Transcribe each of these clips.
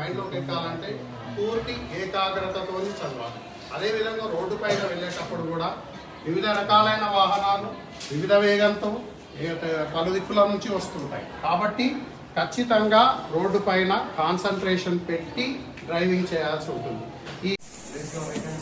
మైండ్లోకి ఎక్కాలంటే పూర్తి ఏకాగ్రతతో చదవాలి. అదేవిధంగా రోడ్డు పైన వెళ్ళేటప్పుడు కూడా వివిధ రకాలైన వాహనాలు వివిధ వేగంతో ఏ- పలు దిక్కుల నుంచి వస్తుంటాయి. కాబట్టి ఖచ్చితంగా రోడ్డు పైన కాన్సన్ట్రేషన్ పెట్టి డ్రైవింగ్ చేయాల్సి ఉంటుంది. ఈ Raise your right hand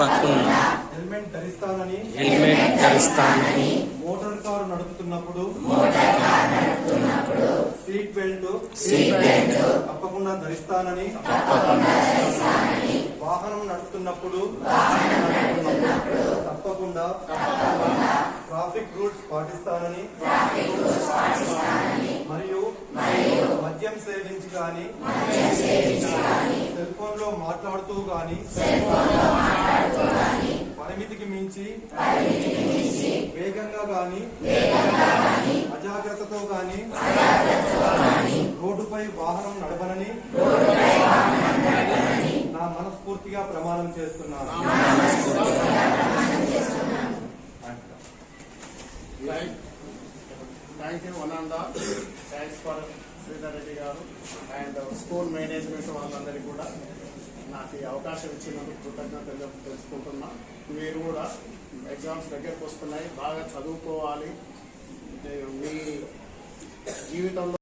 తప్పకుండా తప్పకుండా హెల్మెట్ ధరిస్తానని హెల్మెట్ ధరిస్తానని మోటార్ కారు నడుపుతున్నప్పుడు సీట్ బెల్ట్ తప్పకుండా ధరిస్తానని వాహనం నడుపుతున్నప్పుడు తప్పకుండా ట్రాఫిక్ రూల్స్ పాటిస్తానని మరియు మద్యం సేవించి కానీ సెల్ ఫోన్లో మాట్లాడుతూ కానీ పరిమితికి మించి వేగంగా కానీ అజాగ్రత్తతో కానీ రోడ్డుపై వాహనం నడపనని నా మనస్ఫూర్తిగా ప్రమాణం చేస్తున్నాను. Thank you one thanks for Sridhar Reddy గారు అండ్ స్కూల్ మేనేజ్మెంట్ వాళ్ళందరికీ కూడా నాకు ఈ అవకాశం ఇచ్చినందుకు కృతజ్ఞతలు తెలుసుకుంటున్నా. మీరు కూడా ఎగ్జామ్స్ దగ్గరకు వస్తున్నాయి బాగా చదువుకోవాలి. మీ జీవితంలో